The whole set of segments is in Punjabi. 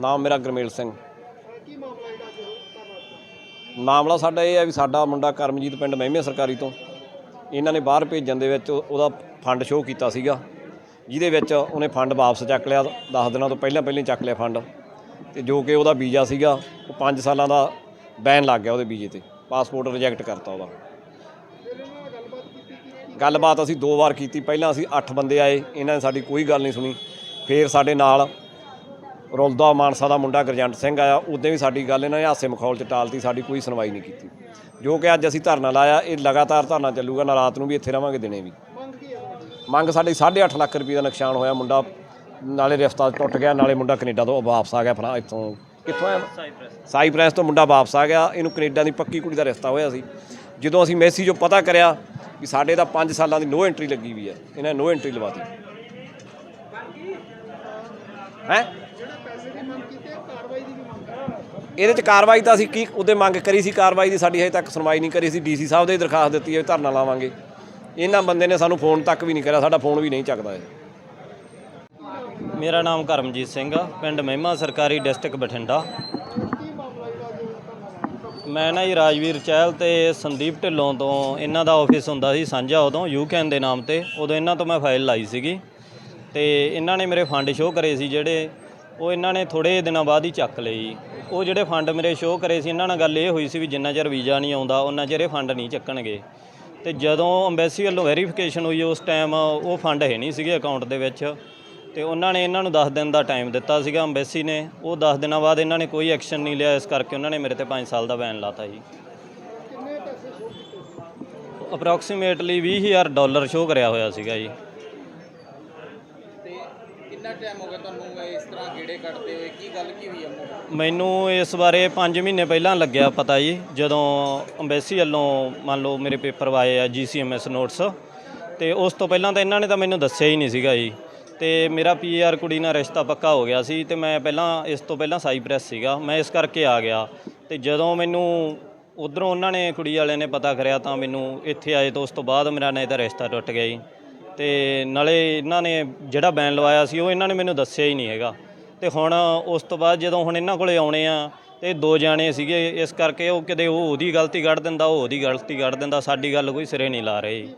ਨਾਮ ਮੇਰਾ ਗਰਮੇਲ ਸਿੰਘ। ਕੀ ਮਾਮਲਾ ਇਹਦਾ ਅੱਜ ਧਰਨਾ ਮਾਮਲਾ ਸਾਡਾ ਇਹ ਹੈ ਵੀ ਸਾਡਾ ਮੁੰਡਾ ਕਰਮਜੀਤ ਪਿੰਡ ਮਹਿਮੇ ਸਰਕਾਰੀ ਤੋਂ। ਇਹਨਾਂ ਨੇ ਬਾਹਰ ਭੇਜਣ ਦੇ ਵਿੱਚ ਉਹਦਾ ਫੰਡ ਸ਼ੋਅ ਕੀਤਾ ਸੀਗਾ, ਜਿਹਦੇ ਵਿੱਚ ਉਹਨੇ ਫੰਡ ਵਾਪਸ ਚੱਕ ਲਿਆ 10 ਦਿਨਾਂ ਤੋਂ ਪਹਿਲਾਂ ਪਹਿਲਾਂ ਚੱਕ ਲਿਆ ਫੰਡ। ਤੇ ਜੋ ਕਿ ਉਹਦਾ ਵੀਜ਼ਾ ਸੀਗਾ, ਉਹ 5 ਸਾਲਾਂ ਦਾ ਬੈਨ ਲੱਗ ਗਿਆ ਉਹਦੇ ਵੀਜ਼ੇ ਤੇ। ਪਾਸਪੋਰਟ ਰਿਜੈਕਟ ਕਰਤਾ ਉਹਦਾ। ਗੱਲਬਾਤ ਗੱਲਬਾਤ ਅਸੀਂ ਦੋ ਵਾਰ ਕੀਤੀ। ਪਹਿਲਾਂ ਅਸੀਂ 8 ਬੰਦੇ ਆਏ, ਇਹਨਾਂ ਨੇ ਸਾਡੀ ਕੋਈ ਗੱਲ ਨਹੀਂ ਸੁਣੀ। ਫੇਰ ਸਾਡੇ ਨਾਲ ਰੁਲਦਾ ਮਾਨਸਾ ਦਾ ਮੁੰਡਾ ਗਰਜੰਟ ਸਿੰਘ ਆਇਆ ਉਦੋਂ ਵੀ ਸਾਡੀ ਗੱਲ ਇਹਨਾਂ ਨੇ ਹਾਸੇ ਮਖੌਲ ਚ ਟਾਲਤੀ, ਸਾਡੀ ਕੋਈ ਸੁਣਵਾਈ ਨਹੀਂ ਕੀਤੀ। ਜੋ ਕਿ ਅੱਜ ਅਸੀਂ ਧਰਨਾ ਲਾਇਆ, ਇਹ ਲਗਾਤਾਰ ਧਰਨਾ ਚੱਲੂਗਾ, ਨਾ ਰਾਤ ਨੂੰ ਵੀ ਇੱਥੇ ਰਵਾਂਗੇ, ਦਿਨੇ ਵੀ। ਮੰਗ ਕੀ ਹੈ ਤੁਹਾਡੀ ਸਾਡੀ 8.5 ਲੱਖ ਰੁਪਏ ਦਾ ਨੁਕਸਾਨ ਹੋਇਆ, ਮੁੰਡਾ ਨਾਲੇ ਰਿਸ਼ਤਾ ਟੁੱਟ ਗਿਆ, ਨਾਲੇ ਮੁੰਡਾ ਕੈਨੇਡਾ ਤੋਂ ਵਾਪਸ ਆ ਗਿਆ ਫਰਾਂ ਇੱਥੋਂ, ਕਿੱਥੋਂ ਆਇਆ? ਸਾਈਪ੍ਰੈਸ ਤੋਂ ਮੁੰਡਾ ਵਾਪਸ ਆ ਗਿਆ, ਇਹਨੂੰ ਕੈਨੇਡਾ ਦੀ ਪੱਕੀ ਕੁੜੀ ਦਾ ਰਿਸ਼ਤਾ ਹੋਇਆ ਸੀ। ਜਦੋਂ ਅਸੀਂ ਮੈਸੀ ਜੋ ਪਤਾ ਕਰਿਆ ਵੀ ਸਾਡੇ ਦਾ 5 ਸਾਲਾਂ ਦੀ ਨੋ ਐਂਟਰੀ ਲੱਗੀ ਵੀ ਹੈ, ਇਹਨਾਂ ਨੋ ਐਂਟਰੀ ਲਵਾਤੀ ਹੈ? ਇਹਦੇ ਚ ਕਾਰਵਾਈ ਤਾਂ ਅਸੀਂ ਕੀ ਉਹਦੇ ਮੰਗ ਕਰੀ ਸੀ, ਕਾਰਵਾਈ ਦੀ ਸਾਡੀ ਹਜੇ ਤੱਕ ਸੁਣਵਾਈ ਨਹੀਂ ਕਰੀ ਸੀ, ਡੀਸੀ ਸਾਹਿਬ ਦੇ ਦਰਖਾਸਤ ਦਿੱਤੀ ਹੈ ਧਰਨਾ ਲਾਵਾਂਗੇ। ਇਹਨਾਂ ਬੰਦੇ ਨੇ ਸਾਨੂੰ ਫੋਨ ਤੱਕ ਵੀ ਨਹੀਂ ਕਰਿਆ, ਸਾਡਾ ਫੋਨ ਵੀ ਨਹੀਂ ਚੱਕਦਾ ਇਹ। ਮੇਰਾ ਨਾਮ ਕਰਮਜੀਤ ਸਿੰਘ ਆ, ਪਿੰਡ ਮਹਿਮਾ ਸਰਕਾਰੀ ਡਿਸਟ੍ਰਿਕਟ ਬਠਿੰਡਾ। ਮੈਂ ਨਾ ਜੀ ਰਾਜਵੀਰ ਚਹਿਲ ਤੇ ਸੰਦੀਪ ਢਿੱਲੋਂ ਤੋਂ ਇਹਨਾਂ ਦਾ ਆਫਿਸ ਹੁੰਦਾ ਸੀ ਸਾਂਝਾ ਉਦੋਂ ਯੂਕੈਨ ਦੇ ਨਾਮ ਤੇ, ਉਦੋਂ ਇਹਨਾਂ ਤੋਂ ਮੈਂ ਫਾਈਲ ਲਾਈ ਸੀਗੀ। ਤੇ ਇਹਨਾਂ ਨੇ ਮੇਰੇ ਫੰਡ ਸ਼ੋਅ ਕਰੇ ਸੀ ਜਿਹੜੇ ਉਹ ਇਹਨਾਂ ਨੇ ਥੋੜੇ ਦਿਨਾਂ ਬਾਅਦ ਹੀ ਚੱਕ ਲਏ ਜੀ। ਉਹ ਜਿਹੜੇ ਫੰਡ ਮੇਰੇ ਸ਼ੋਅ ਕਰੇ ਸੀ ਇਹਨਾਂ ਨਾਲ ਗੱਲ ਇਹ ਹੋਈ ਸੀ ਵੀ ਜਿੰਨਾ ਚਿਰ ਵੀਜ਼ਾ ਨਹੀਂ ਆਉਂਦਾ ਉਹਨਾਂ ਚਿਰ ਇਹ ਫੰਡ ਨਹੀਂ ਚੱਕਣਗੇ। ਤੇ ਜਦੋਂ ਅੰਬੈਸੀ ਵੱਲੋਂ ਵੈਰੀਫਿਕੇਸ਼ਨ ਹੋਈ ਉਸ ਟਾਈਮ ਉਹ ਫੰਡ ਹੈ ਨਹੀਂ ਸੀਗੇ ਅਕਾਊਂਟ ਦੇ ਵਿੱਚ। ਤੇ ਉਹਨਾਂ ਨੇ ਇਹਨਾਂ ਨੂੰ 10 ਦਿਨ ਦਾ ਟਾਈਮ ਦਿੱਤਾ ਸੀਗਾ ਅੰਬੈਸੀ ਨੇ। ਉਹ 10 ਦਿਨਾਂ ਬਾਅਦ ਇਹਨਾਂ ਨੇ ਕੋਈ ਐਕਸ਼ਨ ਨਹੀਂ ਲਿਆ ਇਸ ਕਰਕੇ ਉਹਨਾਂ ਨੇ ਮੇਰੇ ਤੇ 5 ਸਾਲ ਦਾ ਬੈਨ ਲਾਤਾ ਜੀ। ਕਿੰਨੇ ਪੈਸੇ ਸ਼ੋਅ ਕੀਤੇ ਸੀ? ਅਪਰੋਕਸੀਮੇਟਲੀ 20000 ਡਾਲਰ ਸ਼ੋਅ ਕਰਿਆ ਹੋਇਆ ਸੀਗਾ ਜੀ। ਕਿੰਨਾ ਟਾਈਮ ਹੋ ਗਿਆ ਤੁਹਾਨੂੰ ਇਸ ਤਰ੍ਹਾਂ ਗੇੜੇ ਕੱਢਦੇ ਹੋਏ? ਕੀ ਗੱਲ ਕੀ ਹੋਈ ਆ ਮੈਨੂੰ ਇਸ ਬਾਰੇ 5 ਮਹੀਨੇ ਪਹਿਲਾਂ ਲੱਗਿਆ ਪਤਾ ਜੀ, ਜਦੋਂ ਅੰਬੈਸੀ ਵੱਲੋਂ ਮੰਨ ਲਓ ਮੇਰੇ ਪੇਪਰ ਆਏ ਆ ਜੀਸੀਐਮਐਸ ਨੋਟਸ ਤੇ ਉਸ ਤੋਂ ਪਹਿਲਾਂ ਤਾਂ ਇਹਨਾਂ ਨੇ ਤਾਂ ਮੈਨੂੰ ਦੱਸਿਆ ਹੀ ਨਹੀਂ ਸੀਗਾ ਜੀ। ਤੇ ਮੇਰਾ ਪੀਆਰ ਕੁੜੀ ਨਾਲ ਰਿਸ਼ਤਾ ਪੱਕਾ ਹੋ ਗਿਆ ਸੀ ਤੇ ਮੈਂ ਪਹਿਲਾਂ ਇਸ ਤੋਂ ਪਹਿਲਾਂ ਸਾਈਪ੍ਰੈਸ ਸੀਗਾ। ਮੈਂ ਇਸ ਕਰਕੇ ਆ ਗਿਆ। ਤੇ ਜਦੋਂ ਮੈਨੂੰ ਉਧਰੋਂ ਉਹਨਾਂ ਨੇ ਕੁੜੀ ਵਾਲਿਆਂ ਨੇ ਪਤਾ ਕਰਿਆ ਤਾਂ ਮੈਨੂੰ ਇੱਥੇ ਆਏ ਤੋਂ ਉਸ ਤੋਂ ਬਾਅਦ ਮੇਰਾ ਨਹੀਂ ਇਹਦਾ ਰਿਸ਼ਤਾ ਟੁੱਟ ਗਿਆ ਜੀ। ਤੇ ਨਾਲੇ ਇਹਨਾਂ ਨੇ ਜਿਹੜਾ ਬੈਨ ਲਵਾਇਆ ਸੀ, ਉਹ ਇਹਨਾਂ ਨੇ ਮੈਨੂੰ ਦੱਸਿਆ ਹੀ ਨਹੀਂ ਹੈਗਾ। ਤੇ ਹੁਣ ਉਸ ਤੋਂ ਬਾਅਦ ਜਦੋਂ ਹੁਣ ਇਹਨਾਂ ਕੋਲੇ ਆਉਣੇ ਆ, ਤੇ ਦੋ ਜਾਣੇ ਸੀਗੇ, ਇਸ ਕਰਕੇ ਉਹ ਕਿਤੇ ਉਹ ਉਹਦੀ ਗਲਤੀ ਕੱਢ ਦਿੰਦਾ, ਉਹ ਉਹਦੀ ਗਲਤੀ ਕੱਢ ਦਿੰਦਾ, ਸਾਡੀ ਗੱਲ ਕੋਈ ਸਿਰੇ ਨਹੀਂ ਲਾ ਰਹੇ। ਜੀ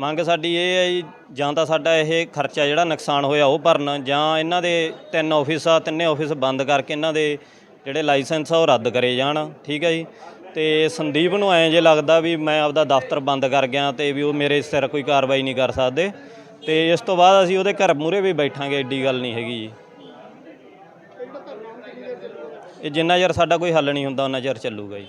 ਮੰਗ ਸਾਡੀ ਇਹ ਹੈ ਜੀ, ਜਾਂ ਤਾਂ ਸਾਡਾ ਇਹ ਖਰਚਾ ਜਿਹੜਾ ਨੁਕਸਾਨ ਹੋਇਆ ਉਹ ਭਰਨ, ਜਾਂ ਇਹਨਾਂ ਦੇ ਤਿੰਨ ਆਫਿਸ ਆ, ਤਿੰਨੇ ਆਫਿਸ ਬੰਦ ਕਰਕੇ ਇਹਨਾਂ ਦੇ ਜਿਹੜੇ ਲਾਇਸੈਂਸ ਆ ਉਹ ਰੱਦ ਕਰੇ ਜਾਣ। ਠੀਕ ਹੈ ਜੀ? ਤੇ ਸੰਦੀਪ ਨੂੰ ਐਂ ਜੇ ਲੱਗਦਾ ਵੀ ਮੈਂ ਆਪਦਾ ਦਫ਼ਤਰ ਬੰਦ ਕਰ ਗਿਆ ਤੇ ਵੀ ਉਹ ਮੇਰੇ ਸਿਰ ਕੋਈ ਕਾਰਵਾਈ ਨਹੀਂ ਕਰ ਸਕਦੇ ਤੇ ਇਸ ਤੋਂ ਬਾਅਦ ਅਸੀਂ ਉਹਦੇ ਘਰ ਮੂਹਰੇ ਵੀ ਬੈਠਾਂਗੇ ਐਡੀ ਗੱਲ ਨਹੀਂ ਹੈਗੀ ਜੀ। ਇਹ ਜਿੰਨਾ ਚਿਰ ਸਾਡਾ ਕੋਈ ਹੱਲ ਨਹੀਂ ਹੁੰਦਾ ਉਹਨਾਂ ਚਿਰ ਚੱਲੂਗਾ ਜੀ।